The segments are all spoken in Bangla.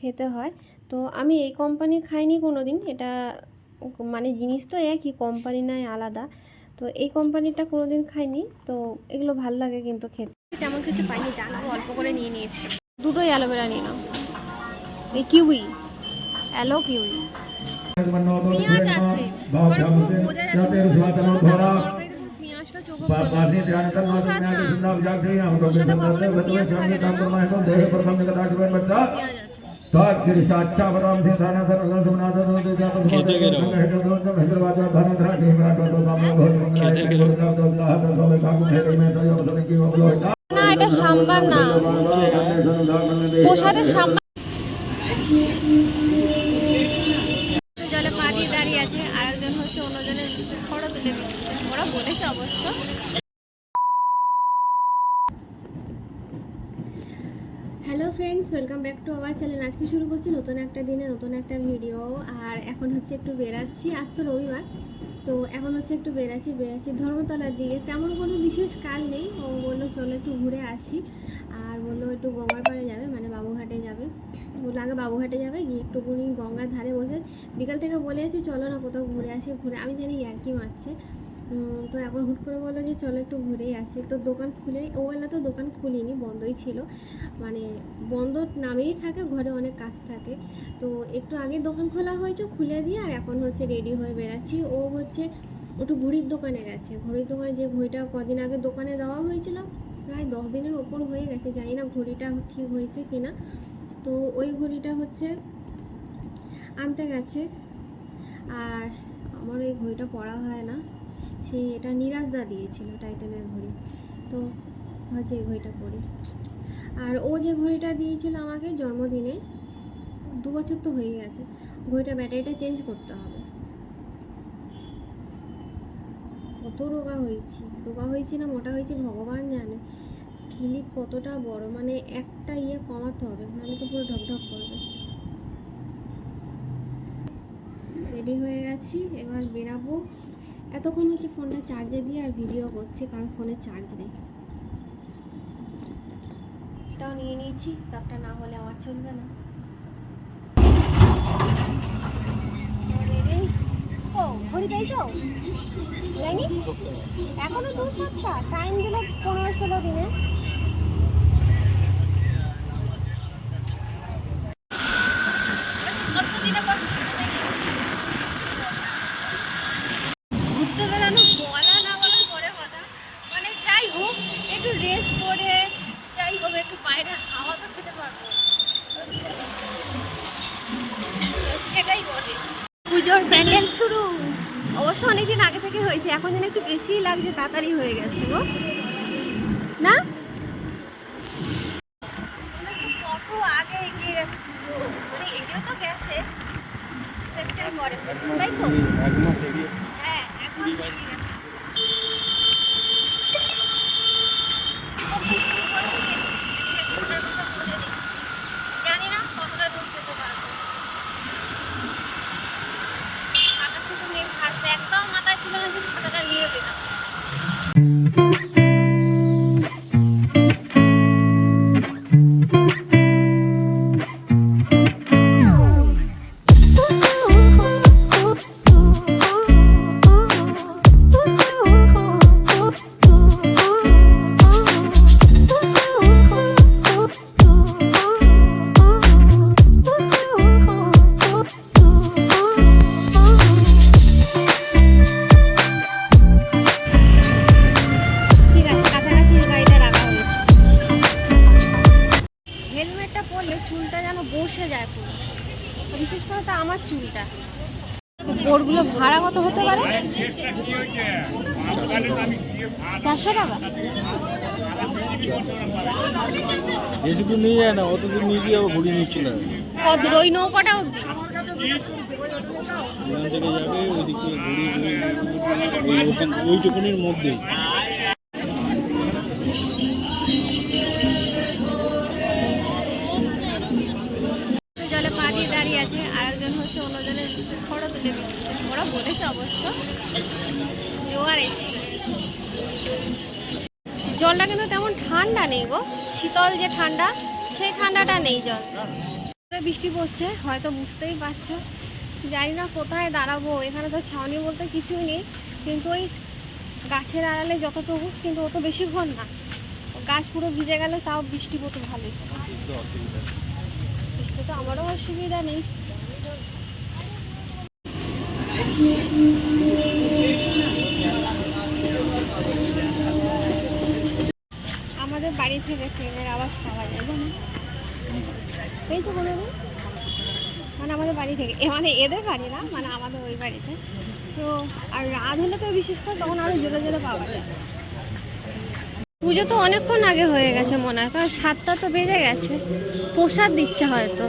খেতে হয়। তো আমি এই কোম্পানি খাইনি কোনো দিন এটা মানে জিনিস তো একই কোম্পানি নয় আলাদা। তো এই কোম্পানিটা কোনো দিন খাইনি। তো এগুলো ভালো লাগে কিন্তু খেতে। তেমন কিছু পাইনি জানাব অল্প করে নিয়ে নিয়েছি। দুটোই অ্যালোভেরা নিয়ে নাও। এই কিউই। Aloe kiwi. পেঁয়াজ আছে। মানে পুরো বোঝা যাচ্ছে তো আমার তরকারিতে পুরো পেঁয়াজটা চোখে পড়ে প্রসাদ না, এটা সাম্বার না। প্রসাদের সাম্বার। জলে পা দিয়ে দাঁড়িয়ে আছে আর একজন হচ্ছে অন্যজনের ফটো তুলে ওরা বলেছে অবশ্য। Friends welcome back to our channel আজকে শুরু করছি নতুন একটা দিনে নতুন একটা ভিডিও আর এখন হচ্ছে একটু বেরাচ্ছি আজ তো রবিবার। তো এখন হচ্ছে একটু বেরাচ্ছি বেরাচ্ছি ধর্মতলার দিকে তেমন কোনো বিশেষ কাজ নেই। ও বলল, চলো একটু ঘুরে আসি। আর বলল, একটু গঙ্গার পাড়ে যাবে। মানে বাবুঘাটে যাবে। বলল, আগে বাবুঘাটে যাবে, গিয়ে একটুখানি গঙ্গার ধারে বসে। বিকাল থেকে বলে আছি, চলো না কোথাও ঘুরে আসি, ঘুরে। আমি জানি ইয়ার্কি মারছে। তো এখন হুট করে বলল যে চলো একটু ঘুরেই আসি। তো দোকান খুলে ও বেলা তো দোকান খুলিনি, বন্ধই ছিল। মানে বন্ধ নামেই থাকে, ঘরে অনেক কাজ থাকে। তো একটু আগে দোকান খোলা হয়েছে, খুলে দিয়ে আর এখন হচ্ছে রেডি হয়ে বেরাচ্ছি ও হচ্ছে একটু ঘড়ির দোকানে গেছে। ঘড়ির দোকানে যে ঘড়িটা কদিন আগে দোকানে দেওয়া হয়েছিল, প্রায় দশ দিনের ওপর হয়ে গেছে। জানি না ঘড়িটা ঠিক হয়েছে কি না তো ওই ঘড়িটা হচ্ছে আনতে গেছে। আর আমার ওই ঘড়িটা পরা হয় না। সেই এটা নিরাজদা দিয়েছিল টাইটানের ঘড়ি। তো হচ্ছে এই ঘড়িটা পরি আর ও যে ঘড়িটা দিয়েছিল আমাকে জন্মদিনে, দু বছর তো হয়ে গেছে, ঘড়িটা ব্যাটারিটা চেঞ্জ করতে হবে। কত রোগা হয়েছি রোগা হয়েছি না মোটা হয়েছি ভগবান জানে। ক্লিপ কতটা বড় মানে একটা ইয়ে কমাতে হবে, নাহলে তো পুরো ঢকঢক করবে। রেডি হয়ে গেছি, এবার বেরাবো। এতক্ষণ হচ্ছে ফোনটা চার্জে দিয়ে আর ভিডিও করছে কারণ ফোনে চার্জ নেই। এটাও নিয়ে নিয়েছি ব্যাগটা না হলে আমার চলবে না। এখনও দু সপ্তাহ টাইম দিল পনেরো ষোলো দিনে ঘুরতে বেড়ানো বলা না বলা পরে কথা মানে যাই হোক একটু রেস্ট করে যাই হোক একটু বাইরে হাওয়া তো খেতে পারব সেটাই বলে পুজোর প্যান্ডেল শুরু অবশ্য অনেকদিন আগে থেকে হয়েছে। এখন যেন একটু বেশিই লাগছে তাড়াতাড়ি হয়ে গেছে গো। না? কত আগে এগিয়ে গেছে মানে এগিয়েও তো গেছে। সেপ্টেম্বরে। তাই তো? চুলটা বোর্ডগুলো ভাড়া কত হতে পারে চারশো টাকা বেশি দূর নিয়ে যায় না অত দূর নিয়ে গিয়ে আবার ঘুরিয়ে নিচ্ছিল কত ওই নৌকাটা অবধি এখান থেকে যাবে ওইদিকে ঘুরিয়ে ঘুরিয়ে ওই ওখান ওই চোখনের মধ্যেই অবশ্য। জোয়ার জলটা কিন্তু তেমন ঠান্ডা নেই গো। শীতল যে ঠান্ডা, সেই ঠান্ডাটা নেই জল। বৃষ্টি পড়ছে, হয়তো বুঝতেই পারছ। জানি না কোথায় দাঁড়াবো, এখানে তো ছাউনি বলতে কিছুই নেই। কিন্তু ওই গাছের আড়ালে যতটুকু, কিন্তু অত বেশিক্ষণ না। গাছ পুরো ভিজে গেলে তাও বৃষ্টি পড়তে ভালোই। বৃষ্টি তো আমারও অসুবিধা নেই। আমাদের বাড়ি থেকে ট্রেনের আওয়াজ পাওয়া যায়, জানো? পেয়েছ দিন? মানে আমাদের বাড়ি থেকে মানে এদের বাড়ি না মানে আমাদের ওই বাড়িতে। তো, আর রাত হলে তো বিশেষ করে তখন আরও জোরে জোরে পাওয়া যায়। পুজো তো অনেকক্ষণ আগে হয়ে গেছে মনে হয় কারণ সাতটা তো বেজে গেছে। প্রসাদ দিচ্ছে হয়তো।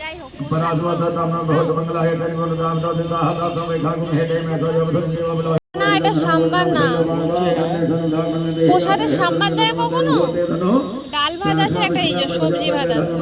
যাই হোক না এটা সাম্বার না প্রসাদে সাম্বার দেয় কখনো ডাল ভাত আছে একটা এই যে সবজি ভাত আছে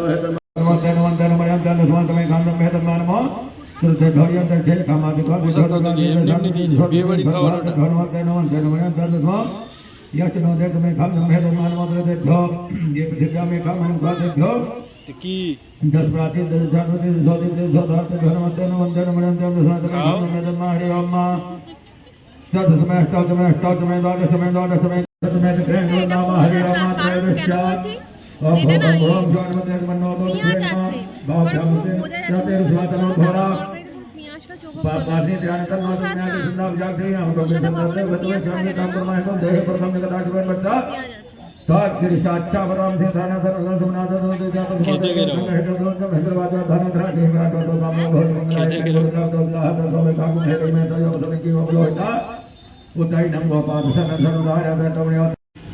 এটা না পেঁয়াজ আছে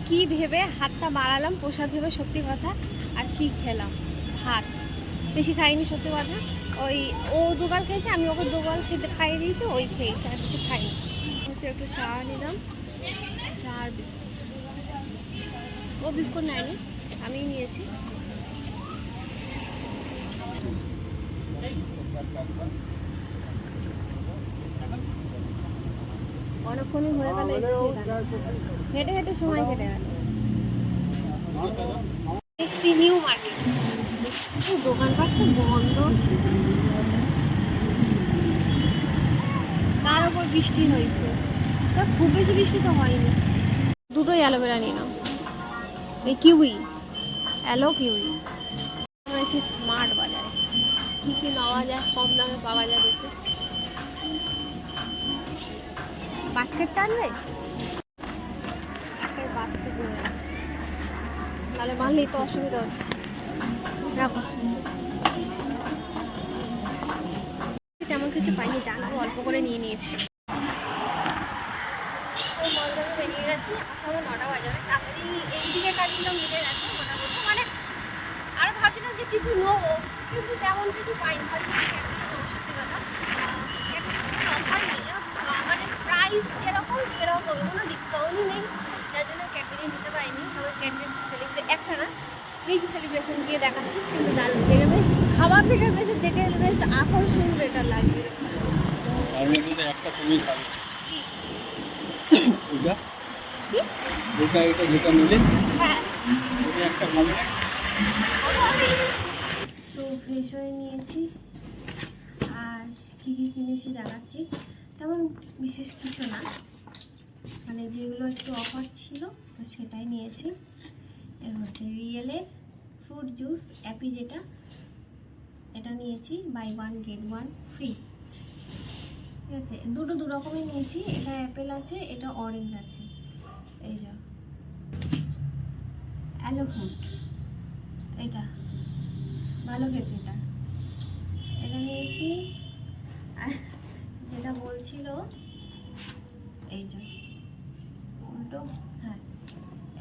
কি ভেবে হাতটা বাড়ালাম প্রসাদ ভেবে সত্যি কথা আর কি খেলাম হাত বেশি খাইনি সত্যি কথা। ওই ও দুগাল খেয়েছে আমি ওকে দুগাল খেতে খাইয়ে দিয়েছি ওই খেয়েছে আর কিছু খাইনি। হচ্ছে একটু চা নিলাম। চা আর বিস্কুট। ও বিস্কুট নেয়নি আমি নিয়েছি। অনেকক্ষণই হয়ে গেল হেঁটে হেঁটে সময় কেটে গেল। নিউ মার্কেট দোকানপাট তো বন্ধ। তার উপর বৃষ্টি হয়েছে। তা খুব বেশি বৃষ্টি তো হয়নি। দুটোই অ্যালোভেরা নিয়ে নাও। এই কিউই। Aloe kiwi. রয়েছে স্মার্ট বাজারে। কী কী নেওয়া যায়, কম দামে পাওয়া যায় দেখতে। বাস্কেট টানবে একটা বাস্কেট। নাহলে মানলেই তো অসুবিধা হচ্ছে। তেমন কিছু পাইনি জানব অল্প করে নিয়ে নিয়েছি। বেরিয়ে গেছি আসামে নটা বাজাবে তাড়াতাড়ি এই দিকে কাটিংটা গেছে, মোটামুটি। মানে আরও ভাবছিলাম যে কিছু নেব, কিন্তু তেমন কিছু পাইনি। সত্যি মানে প্রাইস যেরকম, সেরকম কোনো ডিসকাউন্টই নেই। যার জন্য ক্যাটারিং নিতে পারিনি। তবে ক্যাটারিং সেলিব্রেট একটা না বেশি সেলিব্রেশন দিয়ে দেখাচ্ছি কিন্তু দারুণ দেখে বেশ। খাবার থেকে বেশ দেখে বেশ আকর্ষণ বেটার তার একটা তুমি খাবে। কি? ওইটা কি? এটা যেটা নিলে হ্যাঁ। একটা খাবে। তো ফ্রেশ হয়ে নিয়েছি। আর কী কী কিনেছি দেখাচ্ছি। তেমন বিশেষ কিছু না। মানে যেগুলো একটু অফার ছিল তো সেটাই নিয়েছি। হচ্ছে রিয়েলের ফ্রুট জুস অ্যাপি যেটা, এটা নিয়েছি buy one get one free ঠিক আছে? দুটো দু রকমের নিয়েছি, এটা অ্যাপেল আছে, এটা অরেঞ্জ আছে। এই যা। অ্যালো ফ্রুট এটা। ভালো খেতে এটা। এটা নিয়েছি, যেটা বলছিল, এই যে, উল্টো হ্যাঁ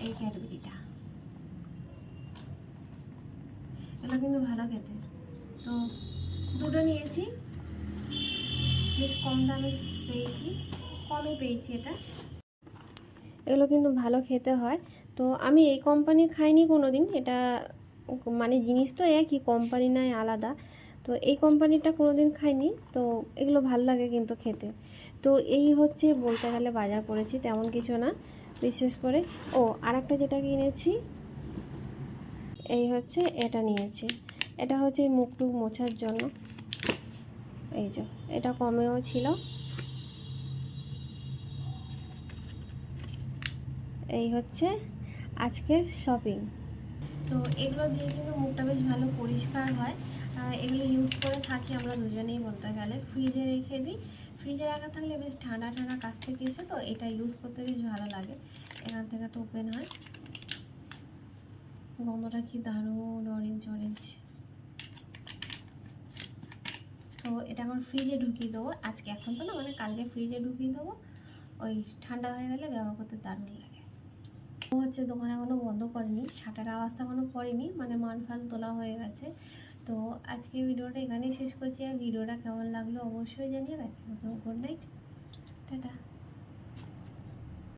এই ক্যাডবেরিটা এগুলো কিন্তু ভালো খেতে। তো দুটো নিয়েছি। বেশ কম দামে পেয়েছি, কমে পেয়েছি এটা। এগুলো কিন্তু ভালো খেতে হয়। তো আমি এই কোম্পানি খাইনি কোনো দিন এটা মানে জিনিস তো একই কোম্পানি নয় আলাদা। তো এই কোম্পানিটা কোনো দিন খাইনি। তো এগুলো ভালো লাগে কিন্তু খেতে। তো এই হচ্ছে বলতে গেলে বাজার করেছি, তেমন কিছু না। বিশেষ করে, ও আর একটা যেটা কিনেছি এই হচ্ছে, এটা নিয়েছি। এটা হচ্ছে মুখ টুক মোছার জন্য। এই যে, এটা কমেও ছিল। এই হচ্ছে আজকের শপিং তো এগুলো দিয়ে কিন্তু মুখটা বেশ ভালো পরিষ্কার হয়। এগুলো ইউজ করে থাকি আমরা দুজনেই বলতে গেলে। ফ্রিজে রেখে দিই। ফ্রিজে রাখা থাকলে বেশ ঠান্ডা ঠান্ডা কাছ থেকে এসে তো এটা ইউজ করতে বেশ ভালো লাগে। এখান থেকে তো ওপেন হয়। গন্ধটা কি দারুণ অরেঞ্জ অরেঞ্জ তো এটা এখন ফ্রিজে ঢুকিয়ে দেবো। আজকে এখন তো না মানে কালকে ফ্রিজে ঢুকিয়ে দেবো। ওই ঠান্ডা হয়ে গেলে ব্যবহার করতে দারুণ লাগে। ও হচ্ছে দোকান এখনও বন্ধ করেনি শাটার আওয়াজটা এখনও পড়েনি মানে মাল ফাল তোলা হয়ে গেছে। তো আজকে ভিডিওটা এখানেই শেষ করছি, আর ভিডিওটা কেমন লাগল অবশ্যই জানিয়ে রাখছি। Good night tata.